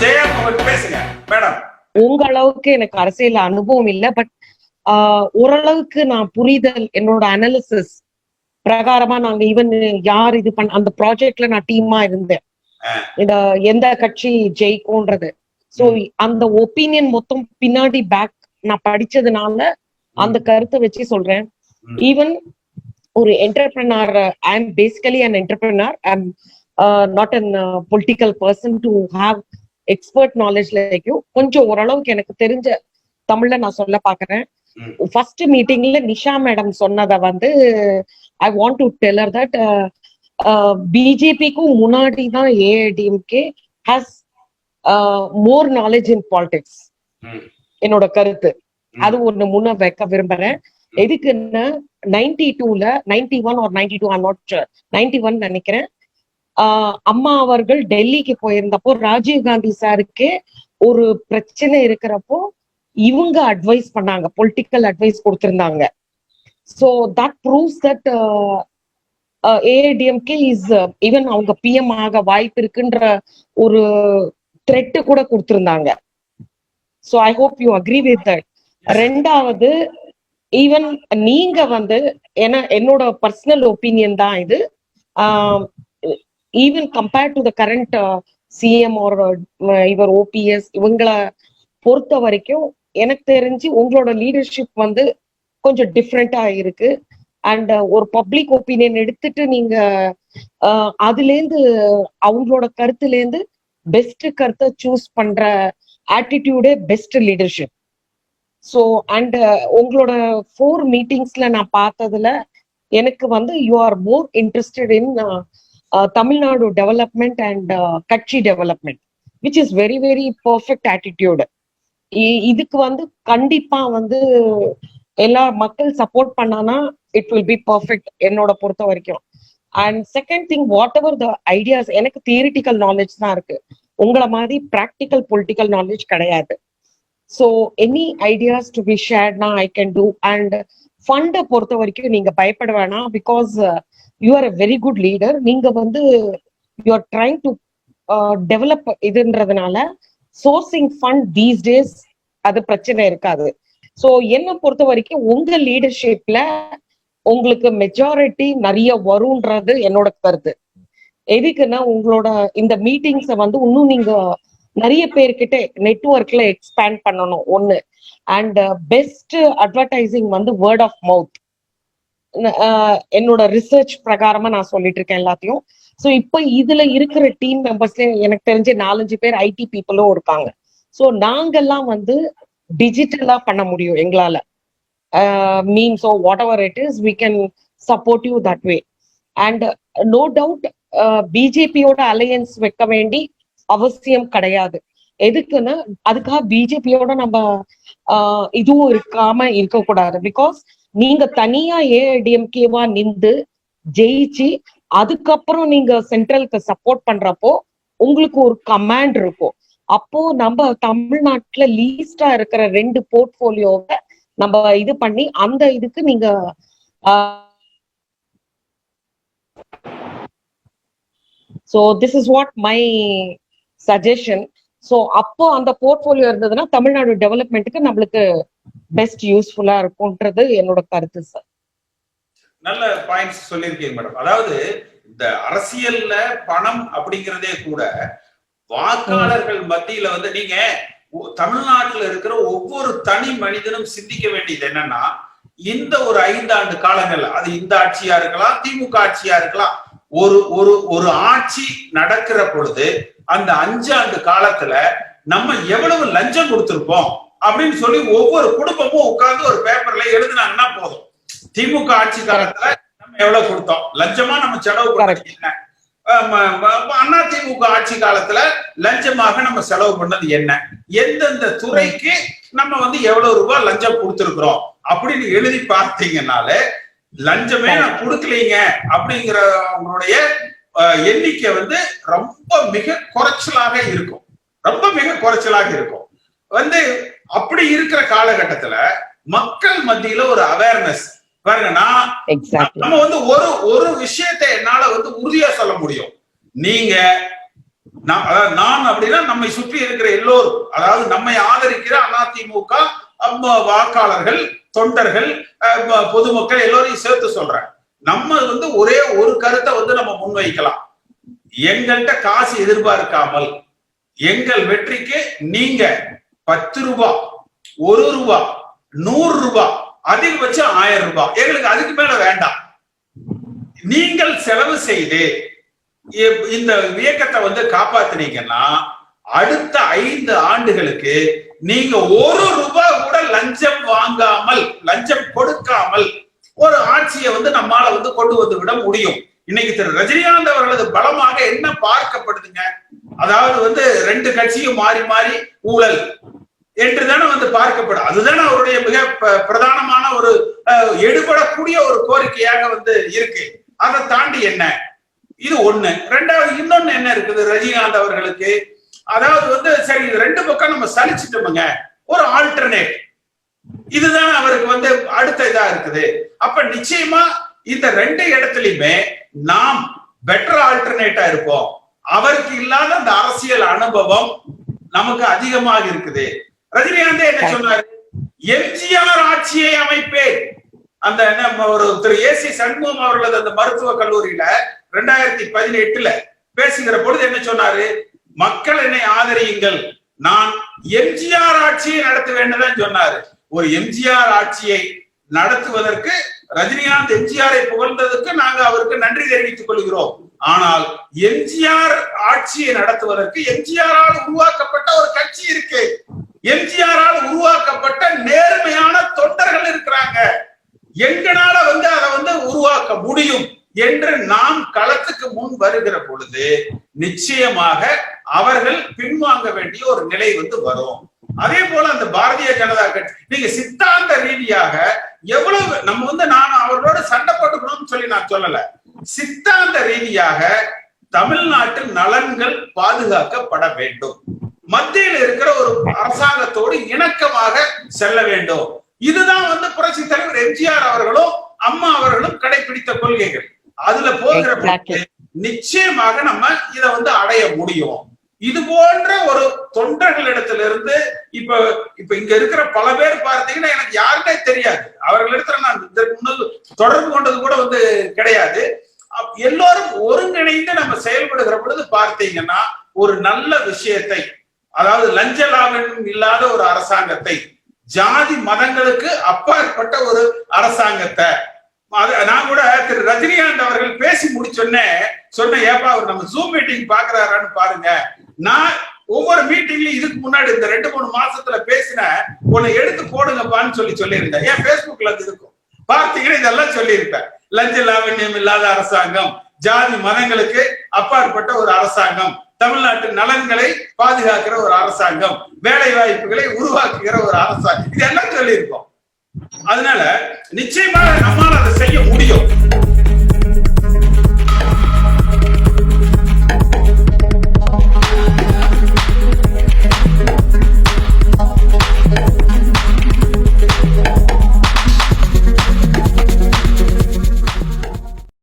பேசுங்க மேடம். உங்க அளவுக்கு எனக்கு அரசியல் அனுபவம் இல்ல பட் ஓரளவுக்கு நான் புரிதல் என்னோட அனாலிசிஸ் பிரகாரமா நாங்க ஈவன் யார் இது பண்ண அந்த ப்ராஜெக்ட்ல நான் டீமா இருந்தேன். இந்த எந்த கட்சி ஜெயிக்கும்ன்றது. சோ அந்த ஒப்பீனியன் மொத்தம் பின்னாடி பேக் நான் படிச்சதுனால அந்த கருத்தை வச்சு சொல்றேன். ஈவன் ஒரு entrepreneur I am basically an entrepreneur I am not a political person to have expert knowledge like you கொஞ்சம் ஓரளவுக்கு எனக்கு தெரிஞ்ச தமிழ்ல நான் சொல்ல பாக்குறேன். ஃபர்ஸ்ட் மீட்டிங்ல நிஷா மேடம் சொன்னதை வந்து I want to tell that பிஜேபிக்கும் முன்னாடி தான் AIDMK has more knowledge in politics. என்னோட கருத்து. அது ஒண்ணு முன்ன வைக்க விரும்புறேன். எதுக்குன்னா நைன்டி டூல நைன்டி ஒன் ஒரு ninety two not ninety one நினைக்கிறேன். ஆஹ் அம்மா அவர்கள் டெல்லிக்கு போயிருந்தப்போ ராஜீவ் காந்தி சாருக்கு ஒரு பிரச்சனை இருக்கிறப்போ இவங்க அட்வைஸ் பண்ணாங்க பொலிட்டிக்கல் அட்வைஸ் கொடுத்திருந்தாங்க. So that proves that AIDMK is even அவங்க பிஎம் ஆக வாய்ப்பு இருக்குன்ற ஒரு த்ரெட்டு கூட கொடுத்திருந்தாங்க. So I hope you agree with that ரெண்டாவது ஈவன் நீங்க வந்து ஏன்னா என்னோட பர்சனல் ஒப்பீனியன் தான் இது. Even compared to the current CM ஒரு இவர் ஓபிஎஸ் இவங்களை பொறுத்த வரைக்கும் எனக்கு தெரிஞ்சு உங்களோட லீடர்ஷிப் வந்து கொஞ்சம் டிஃப்ரெண்டா இருக்கு. அண்ட் uh, ஒரு பப்ளிக் ஒப்பீனியன் எடுத்துட்டு நீங்க uh, அதுல அதுலேருந்து அவங்களோட கருத்துலேருந்து பெஸ்ட் கருத்தை சூஸ் பண்ற ஆட்டிடியூடே பெஸ்ட் லீடர்ஷிப் ஸோ அண்ட் உங்களோட ஃபோர் மீட்டிங்ஸ்ல நான் பார்த்ததுல எனக்கு வந்து you are more interested in Tamil Nadu development and கட்சி development which is very very perfect attitude இதுக்கு வந்து கண்டிப்பா வந்து எல்லா மக்கள் சப்போர்ட் பண்ணானா இட் வில் பி பர்ஃபெக்ட் என்னோட பொறுத்த வரைக்கும். And second thing whatever the ideas எனக்கு தியரிட்டிக்கல் நாலேஜ் தான் இருக்கு. உங்களை மாதிரி ப்ராக்டிக்கல் பொலிட்டிக்கல் நாலேஜ் கிடையாது. So any ideas to be ஷேர்ட்னா I can do and ஃபண்டை பொறுத்த வரைக்கும் நீங்க பயப்பட வேணாம் because you are a very good leader நீங்க வந்து you are trying to develop இதுன்றதுனால sourcing fund these days அது பிரச்சனை இருக்காது. ஸோ என்னை பொறுத்த வரைக்கும் உங்க லீடர்ஷிப்ல உங்களுக்கு மெஜாரிட்டி நிறைய வரும்ன்றது என்னோட கருத்து. எதுக்குன்னா உங்களோட இந்த மீட்டிங்ஸை வந்து இன்னும் நீங்க நிறைய பேர்கிட்ட நெட்ஒர்க்ல எக்ஸ்பேண்ட் பண்ணணும் ஒண்ணு. அண்ட் பெஸ்ட் அட்வர்டைசிங் வந்து வேர்ட் ஆஃப் மவுத் என்னோட ரிசர்ச் பிரகாரமா நான் சொல்லிட்டு இருக்கேன் எல்லாத்தையும். ஸோ இப்போ இதுல இருக்கிற டீம் மெம்பர்ஸ்ல எனக்கு தெரிஞ்ச நாலஞ்சு பேர் ஐடி பீப்புளும் இருக்காங்க. ஸோ நாங்கெல்லாம் வந்து டிஜிட்டலா பண்ண முடியும் எங்களால. Means oh whatever it is we can support you that way and no doubt பிஜேபியோட அலையன்ஸ் வைக்க வேண்டி அவசியம் கிடையாது. எதுக்குன்னா அதுக்காக பிஜேபியோட நம்ம இதுவும் இருக்காம இருக்கக்கூடாது. பிகாஸ் நீங்க தனியா ஏஐடிஎம்கேவா நின்று ஜெயிச்சு அதுக்கப்புறம் நீங்க சென்ட்ரலுக்கு சப்போர்ட் பண்றப்போ உங்களுக்கு ஒரு கமாண்ட் இருக்கும். அப்போ நம்ம தமிழ்நாட்டுல லீஸ்டா இருக்கிற ரெண்டு போர்ட்போலியோவை நம்ம இது பண்ணி அந்த இதுக்கு நீங்க so this is what my suggestion so அப்போ அந்த போர்ட்போலியோ இருந்ததுன்னா தமிழ்நாடு டெவலப்மெண்ட்டுக்கு நம்மளுக்கு பெஸ்ட் யூஸ்ஃபுல்லா இருக்கும்ன்றது என்னோட கருத்து சார் நல்ல பாயிண்ட்ஸ் சொல்லியிருக்கீங்க மேடம் அதாவது இந்த அரசியல்ல பணம் அப்படிங்கிறதே கூட வாக்காளர்கள் மத்தியில வந்து நீங்க தமிழ்நாட்டுல இருக்கிற ஒவ்வொரு தனி மனிதனும் சிந்திக்க வேண்டியது என்னன்னா இந்த ஒரு ஐந்தாண்டு காலங்கள்ல அது இந்த ஆட்சியா இருக்கலாம் திமுக ஆட்சியா இருக்கலாம் ஒரு ஒரு ஒரு ஆட்சி நடக்கிற பொழுது அந்த அஞ்சாண்டு காலத்துல நம்ம எவ்வளவு லஞ்சம் கொடுத்திருப்போம்? அப்படின்னு சொல்லி ஒவ்வொரு குடும்பமும் உட்கார்ந்து ஒரு பேப்பர்ல எழுதுனாங்கன்னா போதும். திமுக ஆட்சி காலத்துல நம்ம எவ்வளவு கொடுத்தோம்? லஞ்சமா நம்ம செலவு பண்ணது என்ன அண்ணா திமுக ஆட்சி காலத்துல லஞ்சமாக நம்ம செலவு பண்ணது என்ன? எந்தெந்த துறைக்கு நம்ம வந்து எவ்வளவு ரூபாய் லஞ்சம் கொடுத்திருக்கிறோம்? அப்படின்னு எழுதி பார்த்தீங்கன்னால லஞ்சமே நான் கொடுக்கலீங்க அப்படிங்கிற அவங்களுடைய எண்ணிக்கை வந்து ரொம்ப மிக குறைச்சலாக இருக்கும். ரொம்ப மிக குறைச்சலாக இருக்கும். வந்து அப்படி இருக்கிற காலகட்டத்துல மக்கள் மத்தியில ஒரு அவேர்னஸ் பாருங்க நான் நம்ம வந்து ஒரு ஒரு விஷயத்தை என்னால வந்து உறுதியா சொல்ல முடியும். நீங்க நான் அப்படின்னா நம்மை சுற்றி இருக்கிற எல்லோரும் அதாவது நம்மை ஆதரிக்கிற அதிமுக வாக்காளர்கள் தொண்டர்கள் பொதுமக்கள் எல்லோரையும் சேர்த்து சொல்றேன். நம்ம வந்து ஒரே ஒரு கருத்தை வந்து நம்ம முன்வைக்கலாம். எங்கள்கிட்ட காசு எதிர்பார்க்காமல் எங்கள் வெற்றிக்கு நீங்க பத்து ரூபா ஒரு ரூபா நூறு ரூபா அதிகபட்சம் ஆயிரம் ரூபாய் எங்களுக்கு அதுக்கு மேல வேண்டாம். நீங்கள் செலவு செய்து இந்த இயக்கத்தை வந்து காப்பாத்துனீங்கன்னா அடுத்த ஐந்து ஆண்டுகளுக்கு நீங்க ஒரு ரூபாய் கூட லஞ்சம் வாங்காமல் லஞ்சம் கொடுக்காமல் ஒரு ஆட்சியை வந்து நம்மால வந்து கொண்டு வந்து விட முடியும். இன்னைக்கு திரு ரஜினிகாந்த் அவர்களது பலமாக என்ன பார்க்கப்படுதுங்க? அதாவது வந்து ரெண்டு கட்சியும் மாறி மாறி ஊழல் என்றுதானே வந்து பார்க்கப்படும். அதுதானே அவருடைய மிக ப- பிரதானமான ஒரு எடுபடக்கூடிய ஒரு கோரிக்கையாக வந்து இருக்கு. அதை தாண்டி என்ன? இது ஒண்ணு. ரெண்டாவது இன்னொன்னு என்ன இருக்குது? ரஜினிகாந்த் அவர்களுக்கு. அதாவது வந்து சரி இது ரெண்டு பக்கம் நம்ம சலிச்சிட்டோமுங்க. ஒரு ஆல்டர்னேட் இதுதான் அவருக்கு வந்து அடுத்த இதா இருக்குது. அப்ப நிச்சயமா இந்த ரெண்டு இடத்துலயுமே நாம் பெட்டர் ஆல்டர்னேட்டா இருப்போம். அவருக்கு இல்லாத அந்த அரசியல் அனுபவம் நமக்கு அதிகமாக இருக்குது. ரஜினிகாந்தே என்ன சொன்னாரு? எம்ஜிஆர் ஆட்சியை அமைப்பேன். அந்த என்ன ஒரு திரு ஏசி சண்முகம் அவர்களது அந்த மருத்துவக் கல்லூரியில ரெண்டாயிரத்தி பதினெட்டுல பேசுகிற பொழுது என்ன சொன்னாரு? மக்கள் என்னை ஆதரியுங்கள். நான் எம்ஜிஆர் ஆட்சியை நடத்துவேன்னு தான் சொன்னாரு. ஒரு எம்ஜிஆர் ஆட்சியை நடத்துவதற்கு ரஜினிகாந்த் எம்ஜிஆரை புகழ்ந்ததுக்கு நாங்க அவருக்கு நன்றி தெரிவித்துக் கொள்கிறோம். ஆனால் எம்ஜிஆர் ஆட்சியை நடத்துவதற்கு எம்ஜிஆரால் உருவாக்கப்பட்ட ஒரு கட்சி இருக்கு. எம்ஜிஆரால் உருவாக்கப்பட்ட நேர்மையான தொண்டர்கள் இருக்கிறாங்க. எங்களால வந்து அதை வந்து உருவாக்க முடியும் என்று நாம் களத்துக்கு முன் வருகிற பொழுது நிச்சயமாக அவர்கள் பின்வாங்க வேண்டிய ஒரு நிலை வந்து வரும். அதே போல அந்த பாரதிய ஜனதா கட்சி. நீங்க சித்தாந்த ரீதியாக எவ்வளவு நம்ம வந்து நான் அவர்களோட சண்டை போட்டுக்கணும்னு சொல்லி நான் சொல்லல. சித்தாந்த ரீதியாக தமிழ்நாட்டின் நலன்கள் பாதுகாக்கப்பட வேண்டும். மத்தியில் இருக்கிற ஒரு அரசாங்கத்தோடு இணக்கமாக செல்ல வேண்டும். இதுதான் வந்து புரட்சி தலைவர் எம்ஜிஆர் அவர்களும் அம்மா அவர்களும் கடைபிடித்த கொள்கைகள். அதுல போகிற நிச்சயமாக நம்ம இத வந்து அடைய முடியும். இது போன்ற ஒரு தொண்டர்களிடத்திலிருந்து இப்ப இப்ப இங்க இருக்கிற பல பேர் பார்த்தீங்கன்னா எனக்கு யாருன்னே தெரியாது. அவர்களிடத்துல நான் இதற்கு முன்னது தொடர்பு கொண்டது கூட வந்து கிடையாது. அப்- எல்லோரும் ஒருங்கிணைந்து நம்ம செயல்படுகிற பொழுது பார்த்தீங்கன்னா ஒரு நல்ல விஷயத்தை அதாவது லஞ்ச லாபம் இல்லாத ஒரு அரசாங்கத்தை ஜாதி மதங்களுக்கு அப்பாற்பட்ட ஒரு அரசாங்கத்தை அது நான் கூட திரு ரஜினிகாந்த் அவர்கள் பேசி முடிச்சோன்னே சொன்னேன் ஏப்பா அவர் நம்ம ஜூம் மீட்டிங் பாக்குறாரான்னு பாருங்க. நான் ஒவ்வொரு மீட்டிங்லயும் இதுக்கு முன்னாடி இந்த ரெண்டு மூணு மாசத்துல பேசின உன்னை எடுத்து போடுங்கப்பான்னு சொல்லி சொல்லியிருந்தேன். ஏன் பேஸ்புக்ல அது இருக்கும். பார்த்தீங்கன்னா இதெல்லாம் சொல்லியிருப்பேன். லஞ்ச லாவண்யம் இல்லாத அரசாங்கம் ஜாதி மதங்களுக்கு அப்பாற்பட்ட ஒரு அரசாங்கம் தமிழ்நாட்டு நலன்களை பாதுகாக்கிற ஒரு அரசாங்கம் வேலை வாய்ப்புகளை உருவாக்குகிற ஒரு அரசாங்கம். இதெல்லாம் சொல்லியிருக்கோம். அதனால நிச்சயமாக நம்மால் அதை செய்ய முடியும்.